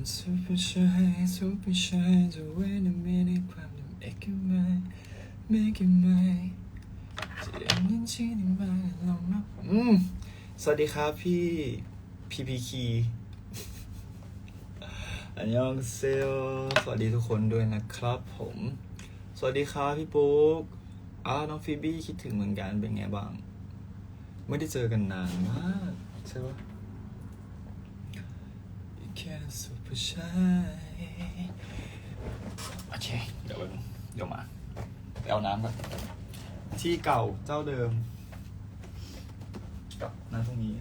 I'm super shy, super shy. So wait a minute, come to make it mine, make it mine. จะยังนั้นชินมาลองมาอืมสวัสดีครับพี่พีพีคีอันยองเซลสวัสดีทุกคนด้วยนะครับ ผม สวัสดีครับพี่ปุ๊กอ้าวน้องฟีบี้คิดถึงเหมือนกันเป็นไงบ้าง ไม่ได้เจอกันนานมาก ใช่ปะ ผู้ชายโอเค เดี๋ยวแป๊บนึงเดี๋ยวมาไปเอาน้ำก่อนที่เก่าเจ้าเดิมกับนั่นตรงนี้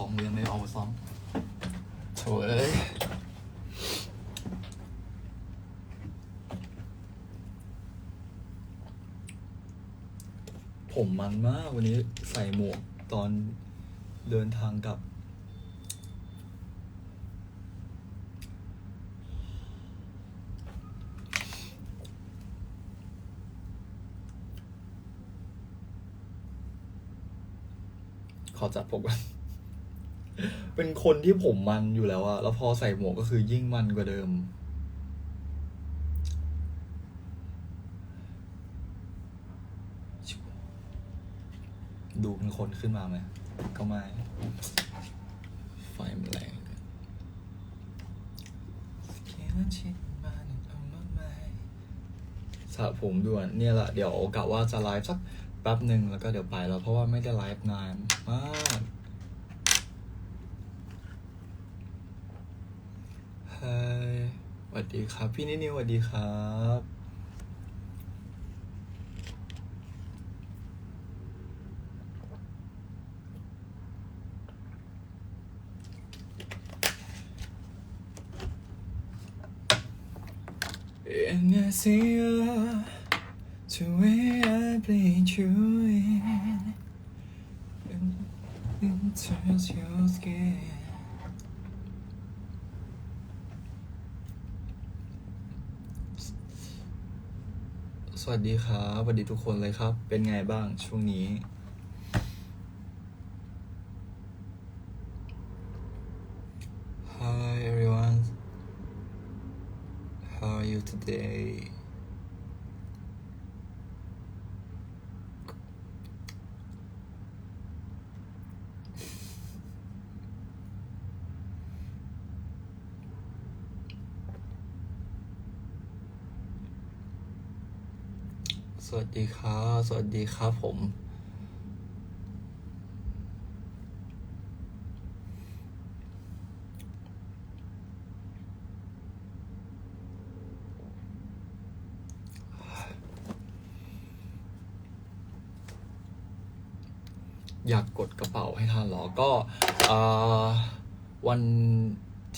ของเรียนไม่เอามาซ้อมโถเอ้ยผมมันมากวันนี้ใส่หมวกตอนเดินทางกลับ ขอจัดผมก่อน เป็นคนที่ผมมันอยู่แล้วอะแล้วพอใส่หมวกก็คือยิ่งมันกว่าเดิม ดูเป็นคนขึ้นมาไหม ก็ไม่ ไฟมันแรงสระผมด่วนเนี่ยแหละ เดี๋ยวกะว่าจะไลฟ์สักแป๊บหนึ่งแล้วก็เดี๋ยวไปแล้ว เพราะว่าไม่ได้ไลฟ์นานมาก สวัสดีครับ พี่นิดนิวสวัสดีครับ And I see you to where I bleed you in and it turns your skin สวัสดีครับสวัสดีทุกคนเลยครับ เป็นไงบ้างช่วงนี้ Hi everyone How are you today สวัสดีครับ สวัสดีครับผม อยากกดกระเป๋าให้ทันหรอ ก็อวัน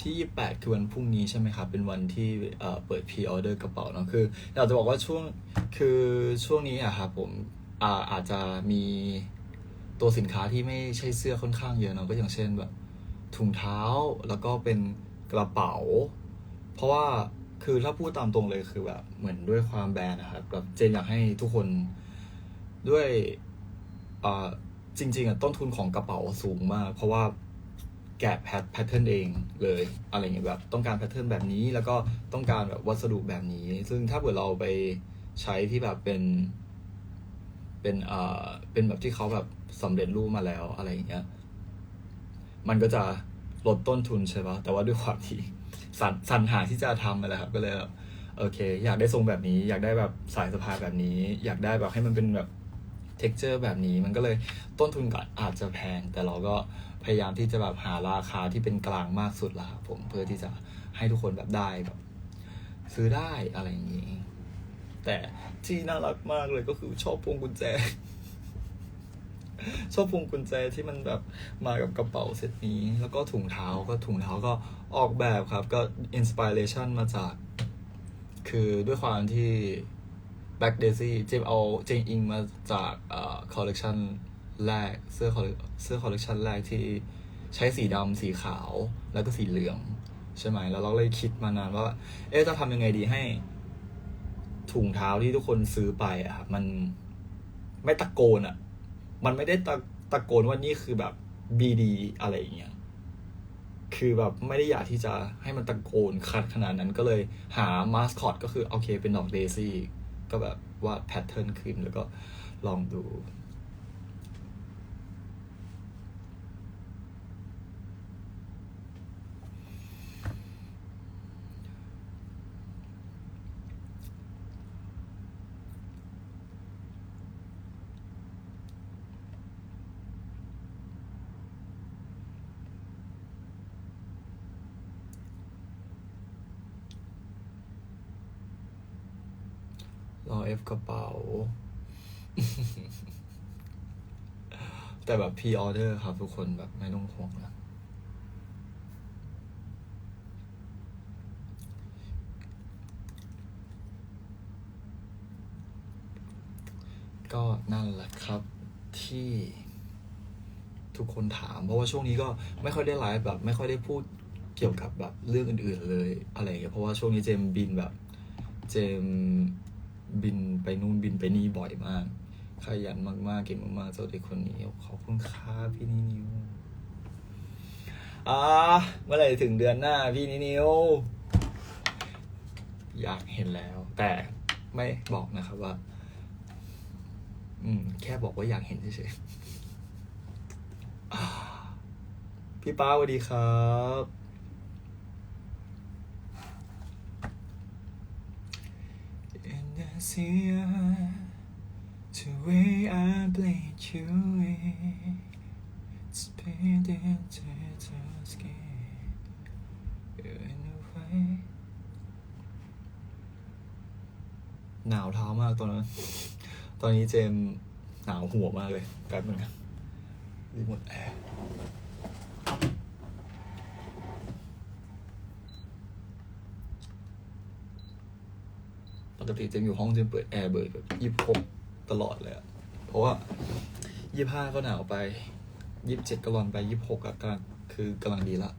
ที่28คือวันพรุ่งนี้ใช่ไหมครับ เป็นวันที่เอ่อเปิดพรีออเดอร์กระเป๋าเนอะคืออยากจะบอกว่าช่วงคือช่วงนี้อะครับผมอ่าอาจจะมีตัวสินค้าที่ไม่ใช่เสื้อค่อนข้างเยอะเนอะก็อย่างเช่นแบบถุงเท้าแล้วก็เป็นกระเป๋า เพราะว่าคือถ้าพูดตามตรงเลยคือแบบเหมือนด้วยความแบรนด์นะครับแบบเจนอยากให้ทุกคนด้วยอ่าจริงๆอะต้นทุนของกระเป๋าสูงมาก เพราะว่า แกะแพทแพทเทิร์นเองเลยอะไรเงี้ยแบบต้องการแพทเทิร์นแบบนี้ แล้วก็ต้องการแบบวัสดุแบบนี้ ซึ่งถ้าเกิดเราไปใช้ที่แบบเป็น เป็นอ่าเป็นแบบที่เขาแบบสำเร็จรูปมาแล้วอะไรอย่างเงี้ยมันก็จะลดต้นทุนใช่ปะแต่ว่าด้วยความที่สันสันหาที่จะทำอะไรครับก็เลยแบบโอเค อยากได้ทรงแบบนี้ อยากได้แบบสายสะพายแบบนี้ อยากได้แบบให้มันเป็นแบบ t e x t อร์แบบนี้ มันก็เลยต้นทุนก็อาจจะแพง แต่เราก็ พยายามที่จะแบบหาราคาที่เป็นกลางมากสุดละครับผมเพื่อที่จะให้ทุกคนแบบได้แบบซื้อได้อะไรอย่างนี้ แต่ที่น่ารักมากเลยก็คือชอบพวงกุญแจ ชอบพวงกุญแจที่มันแบบมากับกระเป๋าเซตนี้ แล้วก็ถุงเท้าก็ถุงเท้าก็ออกแบบครับ ก็อินสปิเรชันมาจาก คือด้วยความที่ Black Daisy เจมเอาเจมอิงมาจากอ่อคอลเลกชัน แรกเสื้อคอลเสื้อคอลเลกชันแรกที่ใช้สีดำสีขาวแล้วก็สีเหลือง ใช่ไหมแล้วเราเลยคิดมานานว่า เอ๊ะจะทำยังไงดีให้ ถุงเท้าที่ทุกคนซื้อไปอะครับมันไม่ตะโกนอะมันไม่ได้ตะตะโกนว่านี่คือแบบบีดีอะไรอย่างเงี้ยคือแบบไม่ได้อยากที่จะให้มันตะโกนคัดขนาดนั้นก็เลยหามาสคอตก็คือโอเคเป็นดอกเดซี่ก็แบบวาดแพทเทิร์นขึ้นแล้วก็ลองดู รอเอฟกระเป๋า แต่แบบพ r ออเดอร์ครับทุกคนแบบไม่ต้องห่วงนะก็นั่นแหละครับที่ทุกคนถาม เพราะว่าช่วงนี้ก็ไม่ค่อยได้ไลฟ์แบบ ไม่ค่อยได้พูดเกี่ยวกับแบบเรื่องอื่น ๆเลยอะไรเงี้ยเพราะว่าช่วงนี้เจมบินแบบ เจม บินไปนู่นบินไปนี่บ่อยมาก ขยันมากๆ เก่งมากๆเจ้าเด็กคนนี้ขอบคุณครับพี่นินิวอ่าเมื่อไหร่ถึงเดือนหน้าพี่นินิวอยากเห็นแล้ว แต่ไม่บอกนะครับว่า อืม แค่บอกว่าอยากเห็นเฉยๆพี่ป้าสวัสดีครับ And I see the way I played you in It's been into the skin You're in a way หนาวเท้ามากตอนนั้น ตอนนี้เจมหนาวหัวมากเลยแป๊บนึงนะรีโมทแอร์ ปกติเจมอยู่ห้องเจมเปิดแอร์เบิดแบบยี่สิบหกตลอดเลยอะเพราะว่ายี่ห้าก็หนาวไปยี่สิบเจ็ดก็ร้อนไปยี่สิบหกกำลังคือกำลังดีละ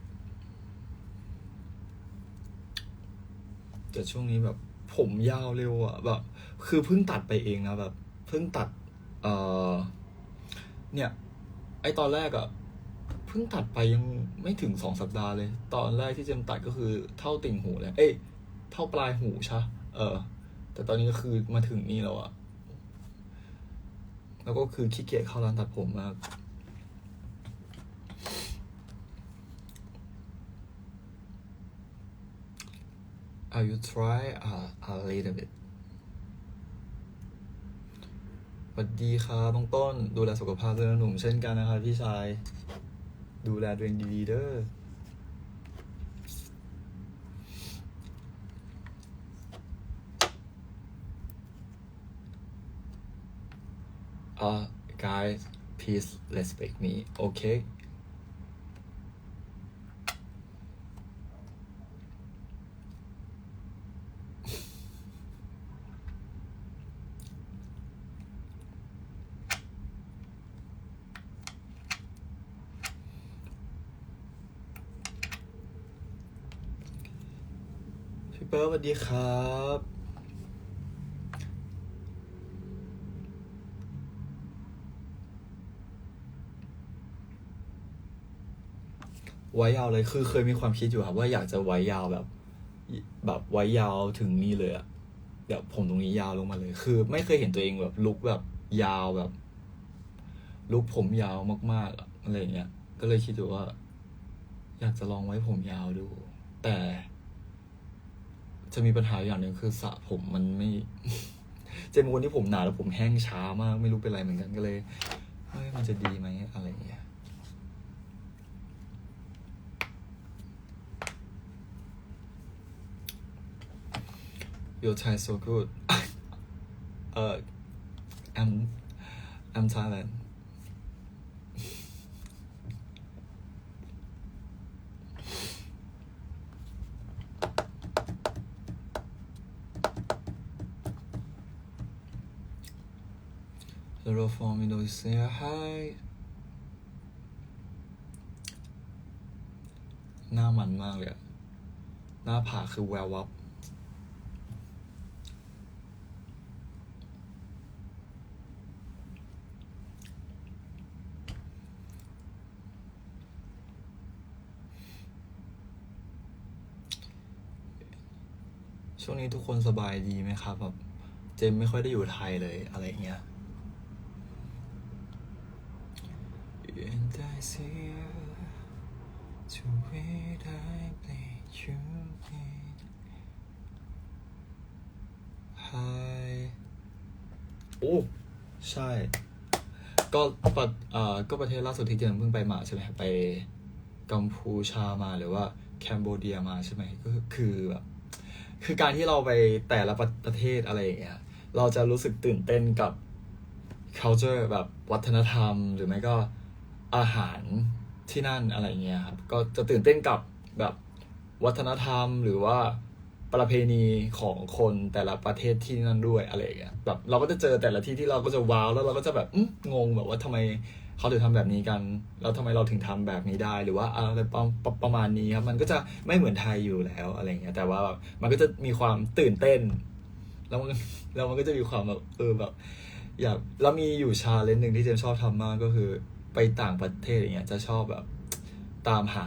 แต่ช่วงนี้แบบผมยาวเร็วอะแบบ คือเพิ่งตัดไปเองนะแบบ เพิ่งตัด เอ่อ เนี่ย ไอตอนแรกอะเพิ่งตัดไปยังไม่ถึงสองสัปดาห์เลย ตอนแรกที่เจมตัดก็คือเท่าติ่งหูเลยเอ้ย เท่าปลายหูใช่เออ แต่ตอนนี้ก็คือมาถึงนี่แล้วอะแล้วก็คือขี้เกียจเข้าร้านตัดผมมาก I will try a, a little bit สวัสดีครับน้องต้น ดูแลสุขภาพด้วยนะหนุ่มเช่นกันนะครับพี่ชาย ดูแลตัวเองดีๆเด้อ Uh, guys, please respect me, okay? พี่เปิ้ลสวัสดีครับ ไว้ยาวเลยคือเคยมีความคิดอยู่ครับว่าอยากจะไว้ยาวแบบ แบบไว้ยาวถึงนี่เลยอะแบบผมตรงนี้ยาวลงมาเลย คือ ไม่เคยเห็นตัวเองแบบลุกแบบยาวแบบ ลุกผมยาวมากๆอะอะไรอย่างเงี้ย ก็เลยคิดอยู่ว่า อยากจะลองไว้ผมยาวดู แต่ จะมีปัญหาอย่างหนึ่งคือสระผมมันไม่เจมส์เป็นคนที่ผมหนาแล้วผมแห้งช้ามาก ไม่รู้เป็นไรเหมือนกันก็เลยเฮ้ยมันจะดีไหมอะไรอย่างเงี้ย Your Thai so good เอ่อ I'm I'm Thailand ฮัลโหล from Indonesia Hi หน้ามันมากเลยอะหน้าผากคือแวววับ ช่วงนี้ทุกคนสบายดีไหมครับแบบเจมไม่ค่อยได้อยู่ไทยเลยอะไรเงี้ยโอ้ใช่ ก็ปัดอ่าก็ประเทศล่าสุดที่เจมเพิ่งไปมาใช่ไหมไปกัมพูชามาหรือว่าแคนเบเดียมาใช่ไหมก็คือแบบ คือการที่เราไปแต่ละประประเทศอะไรอย่างเงี้ยเราจะรู้สึกตื่นเต้นกับ culture แบบวัฒนธรรม หรือไม่ก็อาหารที่นั่นอะไรเงี้ยครับก็จะตื่นเต้นกับแบบวัฒนธรรมหรือว่าประเพณีของคนแต่ละประเทศที่นั่นด้วยอะไรอย่างเงี้ยแบบเราก็จะเจอแต่ละที่ที่เราก็จะว้าวแล้วเราก็จะแบบงงแบบว่าทำไม เขาถึงทำแบบนี้กัน แล้วทำไมเราถึงทำแบบนี้ได้ หรือว่าอะไรประประประมาณนี้ครับมันก็จะไม่เหมือนไทยอยู่แล้วอะไรเงี้ยแต่ว่าแบบมันก็จะมีความตื่นเต้น แล้วมันแล้วมันก็จะมีความแบบเออแบบอยากแล้วมีอยู่ชาเลนจ์หนึ่งที่เจมชอบทำมากก็คือไปต่างประเทศอย่างเงี้ยจะชอบแบบตามหา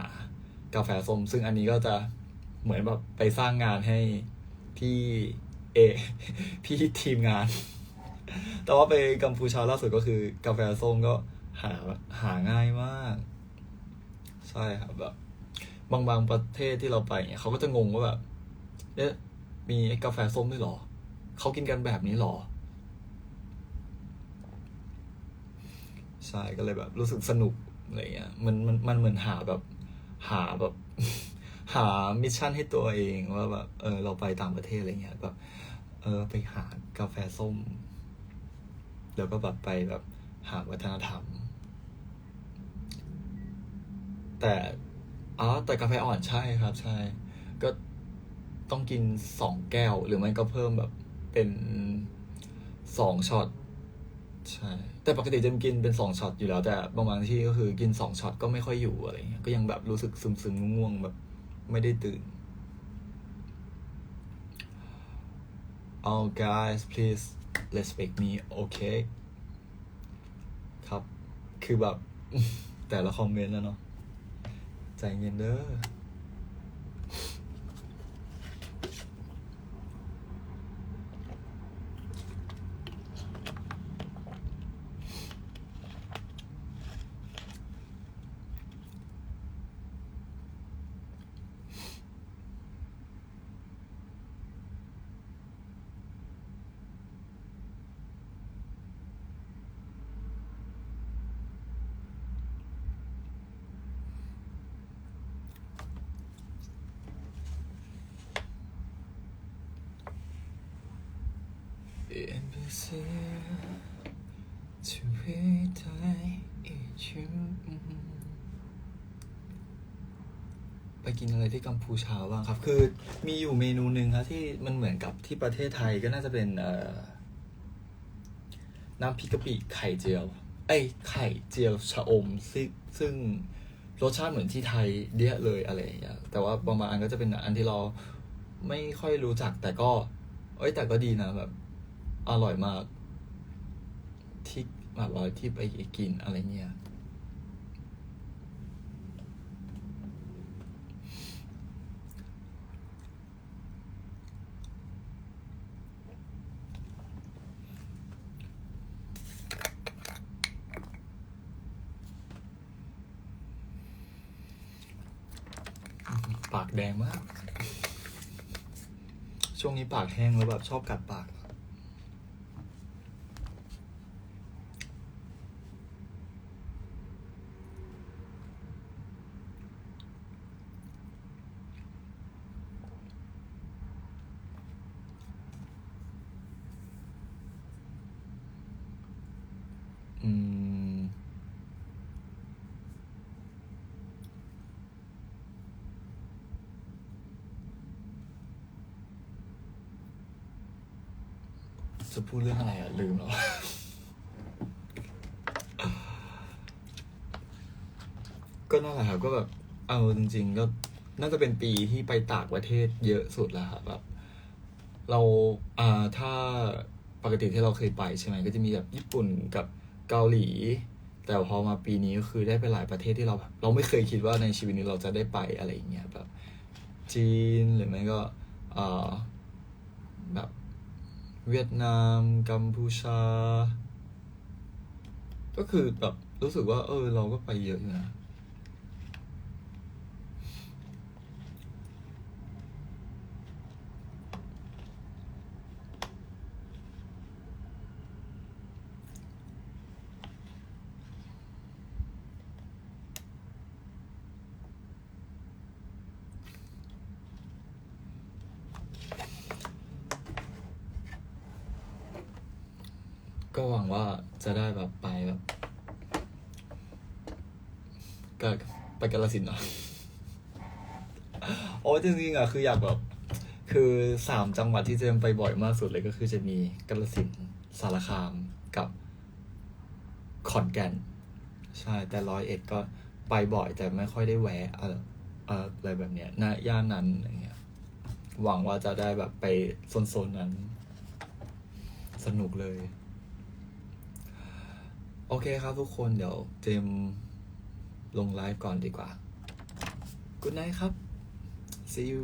กาแฟส้มซึ่งอันนี้ก็จะเหมือนแบบไปสร้างงานให้พี่เอพี่ทีมงาน แต่ว่าไปกัมพูชาล่าสุดก็คือกาแฟส้มก็ หาหาง่ายมาก ใช่ครับแบบ บางบางประเทศที่เราไปเนี่ยเขาก็จะงงว่าแบบ เอ๊ะมีไอ้กาแฟส้มด้วยหรอ เขากินกันแบบนี้หรอ ใช่ก็เลยแบบ รู้สึกสนุกอะไรเงี้ยมันมันมันเหมือนหาแบบ หาแบบ หามิชชั่นให้ตัวเองว่าแบบเออเราไปต่างประเทศอะไรเงี้ยแบบเออไปหากาแฟส้ม แล้วก็แบบไปแบบหาวัฒนธรรม แต่อ๋อแต่กาแฟอ่อนใช่ครับ ใช่ ก็ต้องกินสองแก้ว หรือไม่ก็เพิ่มแบบเป็นสองช็อตใช่ แต่ปกติจะกินเป็นสองช็อตอยู่แล้ว แต่บางบางที่ก็คือกินสองช็อตก็ไม่ค่อยอยู่อะไรเงี้ยก็ยังแบบรู้สึกซึมซึมง่วงแบบ ไม่ได้ตื่น Oh guys please respect me okay ครับ คือแบบ แต่ละคอมเมนต์แล้วเนาะ ใจเงินเด้อ to it I eat you ไปกินอะไรที่กัมพูชาบ้างครับ คือมีอยู่เมนูหนึ่งครับที่มันเหมือนกับที่ประเทศไทยก็น่าจะเป็นน้ำพริกกะปิไข่เจียว ไอ้ไข่เจียวชะอมซึ่งซึ่งรสชาติเหมือนที่ไทยเดียเลยอะไรอย่างเงี้ย แต่ว่าบางอันก็จะเป็นอันที่เราไม่ค่อยรู้จักแต่ก็ เอ้ยแต่ก็ดีนะแบบ อร่อยมาก ที่แบบว่าที่ไปกินอะไรเงี้ยปากแดงมาก ช่วงนี้ปากแห้งแล้วแบบชอบกัดปาก จะพูดเรื่องอะไรอะ ลืมแล้วก็นั่นแหละครับก็แบบเอาจริง ๆ ก็น่าจะเป็นปีที่ไปต่างประเทศเยอะสุดแล้วครับแบบ เราอ่าถ้าปกติที่เราเคยไปใช่ไหมก็จะมีแบบญี่ปุ่นกับเกาหลี แต่พอมาปีนี้ก็คือได้ไปหลายประเทศที่เราเราไม่เคยคิดว่าในชีวิตนี้เราจะได้ไปอะไรอย่างเงี้ยแบบจีนหรือไม่ก็เออแบบ เวียดนาม กัมพูชา ก็คือแบบรู้สึกว่า เออ เราก็ไปเยอะอยู่นะ ก็หวังว่าจะได้แบบไปแบบก็ไปกาลสินเนาะโอ้จริงๆอะคืออยากแบบ คือสามจังหวัดที่เจมไปบ่อยมากสุดเลยก็คือจะมีกาลสินสารคามกับขอนแก่น ใช่ แต่ร้อยเอ็ดก็ไปบ่อยแต่ไม่ค่อยได้แวะอะไรแบบเนี้ยณย่านนั้นอะไรเงี้ย หวังว่าจะได้แบบไปโซนๆนั้น สนุกเลย โอเคครับทุกคนเดี๋ยวเจมลงไลฟ์ก่อนดีกว่า Good night ครับ see you